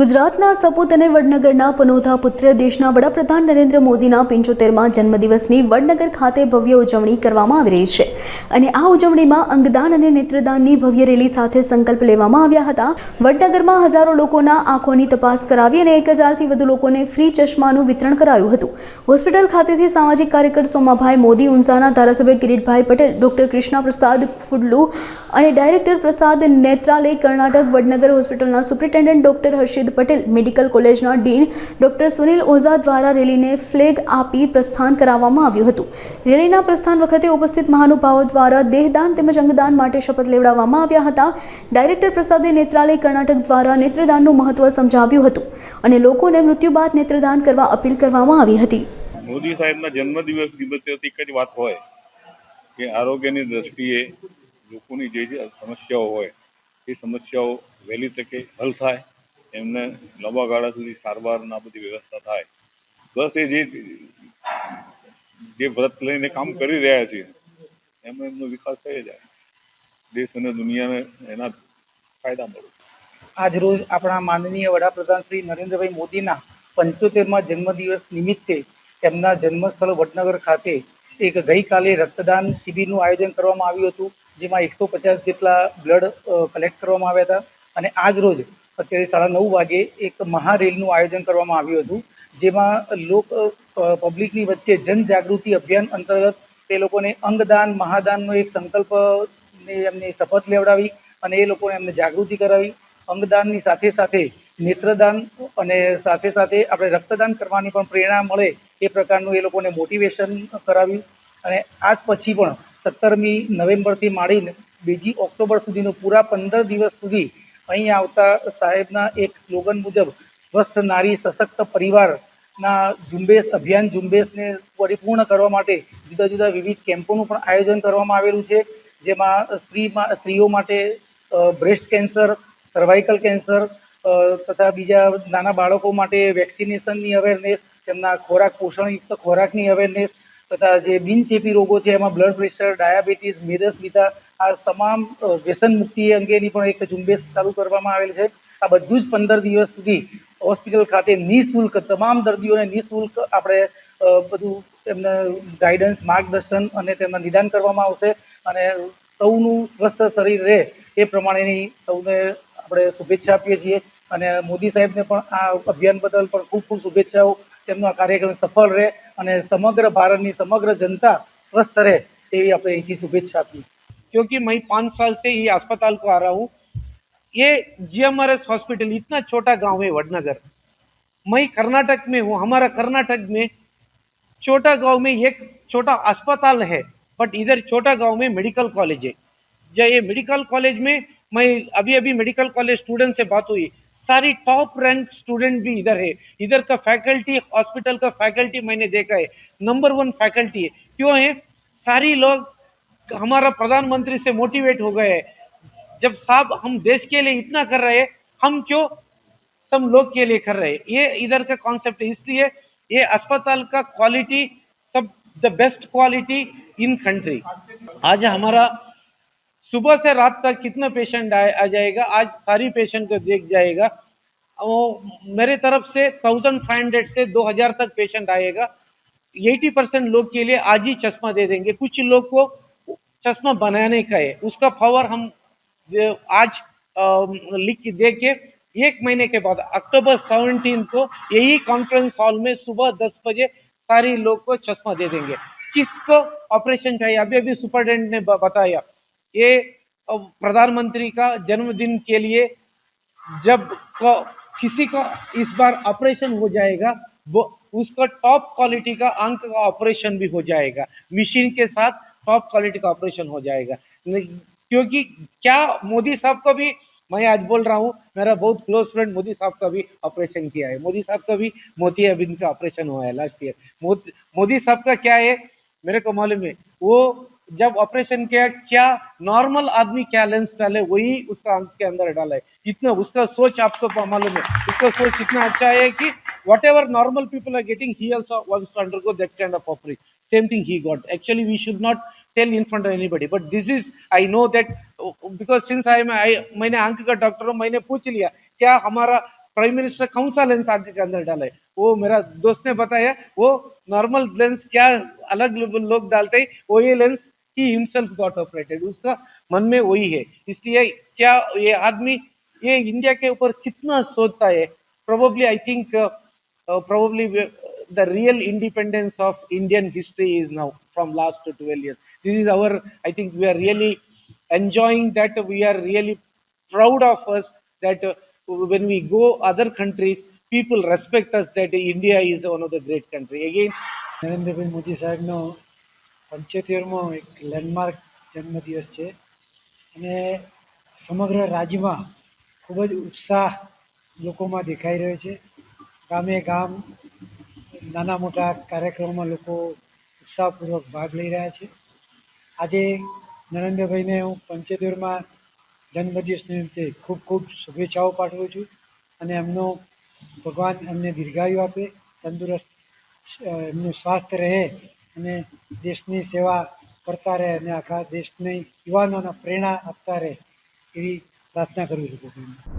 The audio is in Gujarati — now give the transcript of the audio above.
ગુજરાતના સપૂત અને વડનગરના પનોતા પુત્ર, દેશના વડાપ્રધાન નરેન્દ્ર મોદીના પંચોતેરમાં જન્મદિવસની વડનગર ખાતે ભવ્ય ઉજવણી કરવામાં આવી રહી છે. અને આ ઉજવણીમાં અંગદાન અને નેત્રદાનની ભવ્ય રેલી સાથે સંકલ્પ લેવામાં આવ્યા હતા. વડનગરમાં હજારો લોકોના આંખોની તપાસ કરાવી અને એક હજારથી વધુ લોકોને ફ્રી ચશ્માનું વિતરણ કરાયું હતું. હોસ્પિટલ ખાતેથી સામાજિક કાર્યકર સોમાભાઈ મોદી, ઉંઝાના ધારાસભ્ય કિરીટભાઈ પટેલ, ડોક્ટર કૃષ્ણા પ્રસાદ ફુડલુ અને ડાયરેક્ટર પ્રસાદ નેત્રાલય, કર્ણાટક વડનગર હોસ્પિટલના superintendent doctor Harshid Patel medical કોલેજના ડીન ડોક્ટર સુનિલ ઓઝા દ્વારા રેલીને ફ્લેગ આપી પ્રસ્થાન કરાવવામાં આવ્યું હતું. રેલીના પ્રસ્થાન વખતે ઉપસ્થિત મહાનુભાવો દ્વારા દેહદાન તેમજ અંગદાન માટે શપથ લેવડાવવામાં આવ્યા હતા. ડાયરેક્ટર પ્રસાદે નેત્રાલય કર્ણાટક દ્વારા નેત્રદાનનું મહત્વ સમજાવ્યું હતું અને લોકોને મૃત્યુ બાદ નેત્રદાન કરવા અપીલ કરવામાં આવી હતી. મોદી સાહેબના જન્મદિવસ નિમિત્તે એક જ વાત હોય કે આરોગ્યની દ્રષ્ટિએ લોકોની જે જે સમસ્યાઓ હોય, એ સમસ્યાઓ વહેલી તકે હલ થાય. એમને લાંબા ગાળા સુધી સારવારના બધી વ્યવસ્થા થાય. બસ એ જે જે વ્રત લઈને કામ કરી રહ્યા છે, એમાં એમનો વિકાસ થઈ જાય. દેશ અને દુનિયાને એના ફાયદા મળે. આજ રોજ આપણા માનનીય વડાપ્રધાન શ્રી નરેન્દ્રભાઈ મોદીના પંચોતેરમાં જન્મદિવસ નિમિત્તે તેમના જન્મસ્થળ વડનગર ખાતે એક ગઈકાલે રક્તદાન શિબિરનું આયોજન કરવામાં આવ્યું હતું, જેમાં એકસો પચાસ જેટલા બ્લડ કલેક્ટ કરવામાં આવ્યા હતા. અને આજ રોજ અત્યારે સાડા નવ વાગે એક મહારેલનું આયોજન કરવામાં આવ્યું હતું, જેમાં લોક પબ્લિકની વચ્ચે જનજાગૃતિ અભિયાન અંતર્ગત તે લોકોને અંગદાન, મહાદાનનો એક સંકલ્પ, ને એમને શપથ લેવડાવી અને એ લોકોને એમને જાગૃતિ કરાવી. અંગદાનની સાથે સાથે નેત્રદાન અને સાથે સાથે આપણે રક્તદાન કરવાની પણ પ્રેરણા મળે એ પ્રકારનું એ લોકોને મોટિવેશન કરાવ્યું. અને આજ પછી પણ સત્તરમી નવેમ્બરથી માંડીને બીજી ઓક્ટોબર સુધીનું પૂરા પંદર દિવસ સુધી અહીં આવતા સાહેબના એક સ્લોગન મુજબ, સ્વસ્થ નારી, સશક્ત પરિવારના ઝુંબેશ, અભિયાન ઝુંબેશને પરિપૂર્ણ કરવા માટે જુદા જુદા વિવિધ કેમ્પોનું પણ આયોજન કરવામાં આવેલું છે. જેમાં સ્ત્રીમાં સ્ત્રીઓ માટે બ્રેસ્ટ કેન્સર, સર્વાઇકલ કેન્સર તથા બીજા નાના બાળકો માટે વેક્સિનેશનની અવેરનેસ, તેમના ખોરાક પોષણયુક્ત ખોરાકની અવેરનેસ, તથા જે બિનચેપી રોગો છે, એમાં બ્લડ પ્રેશર, ડાયાબિટીસ મેદસ્વીતા આ તમામ વ્યસન મુક્તિ અંગેની પણ એક ઝુંબેશ ચાલુ કરવામાં આવેલ છે. આ બધું જ પંદર દિવસ સુધી હોસ્પિટલ ખાતે નિઃશુલ્ક, તમામ દર્દીઓને નિઃશુલ્ક આપણે બધું એમને ગાઈડન્સ, માર્ગદર્શન અને તેમના નિદાન કરવામાં આવશે અને સૌનું સ્વસ્થ શરીર રહે એ પ્રમાણેની સૌને આપણે શુભેચ્છા આપીએ છીએ. અને મોદી સાહેબને પણ આ અભિયાન બદલ પણ ખૂબ ખૂબ શુભેચ્છાઓ. તેમનો આ કાર્યક્રમ સફળ રહે અને સમગ્ર ભારતની સમગ્ર જનતા સ્વસ્થ રહે તેવી આપણે અહીંથી શુભેચ્છા આપીએ क्योंकि मैं पाँच साल से ये अस्पताल को आ रहा हूँ। ये जीएमआरएस हॉस्पिटल इतना छोटा गाँव है वडनगर। मैं कर्नाटक में हूँ, हमारा कर्नाटक में छोटा गाँव में एक छोटा अस्पताल है बट इधर छोटा गाँव में मेडिकल कॉलेज है। जो ये मेडिकल कॉलेज में मैं अभी अभी मेडिकल कॉलेज स्टूडेंट से बात हुई, सारी टॉप रैंक स्टूडेंट भी इधर है। इधर का फैकल्टी हॉस्पिटल का फैकल्टी मैंने देखा है। नंबर वन फैकल्टी है। क्यों है? सारी लोग हमारा प्रधानमंत्री से मोटिवेट हो गए। जब साहब हम देश के लिए इतना कर रहे हम क्यों सब लोग के लिए कर रहे ये इधर का कॉन्सेप्ट है। इसलिए ये अस्पताल का क्वालिटी सब the best quality in country आज हमारा सुबह से रात तक कितना पेशेंट आ, आ जाएगा? आज सारी पेशेंट को देख जाएगा। वो मेरे तरफ़ से थाउज़ेंड फाइव हंड्रेड से दो हज़ार तक पेशेंट आएगा। एटी परसेंट लोग के लिए आज ही चश्मा दे देंगे। कुछ लोग को चश्मा बनाने का है। उसका पावर हम आज लिख के दे के एक महीने के बाद, अक्टूबर सेवनटीन को यही कॉन्फ्रेंस हॉल में सुबह दस बजे सारे लोग को चश्मा दे देंगे। किसको? ऑपरेशन चाहिए। अभी अभी सुपरटेंडेंट ने बताया, ये प्रधानमंत्री का जन्मदिन के लिए जब किसी का इस बार ऑपरेशन हो जाएगा, वो, उसका टॉप क्वालिटी का अंक का ऑपरेशन भी हो जाएगा। मशीन के साथ टॉप क्वालिटी का ऑपरेशन हो जाएगा नहीं- क्योंकि क्या मोदी साहब का भी मैं आज बोल रहा हूँ मेरा बहुत क्लोज फ्रेंड मोदी साहब का भी ऑपरेशन किया है मोदी साहब का भी मोतियाबिंद का ऑपरेशन हुआ है लास्ट ईयर मोदी मोदी साहब का क्या है मेरे को मालूम है वो जब ऑपरेशन किया क्या नॉर्मल आदमी क्या लेंस डाले वही उसका आंख के अंदर डाला है इतना उसका सोच आपको मालूम है उसका सोच इतना अच्छा है कि whatever normal people are getting he also wants to undergo that kind of operation same thing he got actually we should not tell in front of anybody but this is i know that uh, because since i am I, मैंने आंख का डॉक्टर हूँ मैंने पूछ लिया क्या हमारा प्राइम मिनिस्टर कौन सा लेंस आगे के अंदर डाला है वो मेरा दोस्त ने बताया वो नॉर्मल लेंस क्या अलग लोग लोग डालते हैं वो ये lens he himself got operated उसका मन में वही है इसलिए क्या ये आदमी ये इंडिया के ऊपर कितना सोचता है probably I think probably we- the real independence of Indian history is now from last 12 years. This is our, I think we are really enjoying that. We are really proud of us that uh, when we go other countries, people respect us that India is one of the great country. Again, Narendrabhai Modi સાહેબનો પંચોતેરમો એક લેન્ડમાર્ક જન્મદિવસ છે અને સમગ્ર રાજ્યમાં ખૂબ જ ઉત્સાહ લોકોમાં દેખાઈ રહ્યો છે ગામે ગામ નાના મોટા કાર્યક્રમોમાં લોકો ઉત્સાહપૂર્વક ભાગ લઈ રહ્યા છે. આજે નરેન્દ્રભાઈને હું પંચોતેરમાં જન્મદિવસ નિમિત્તે ખૂબ ખૂબ શુભેચ્છાઓ પાઠવું છું અને એમનો ભગવાન એમને દીર્ઘાયુ આપે, તંદુરસ્ત એમનું સ્વાસ્થ્ય રહે અને દેશની સેવા કરતા રહે અને આખા દેશને યુવાનોને પ્રેરણા આપતા રહે એવી પ્રાર્થના કરું છું.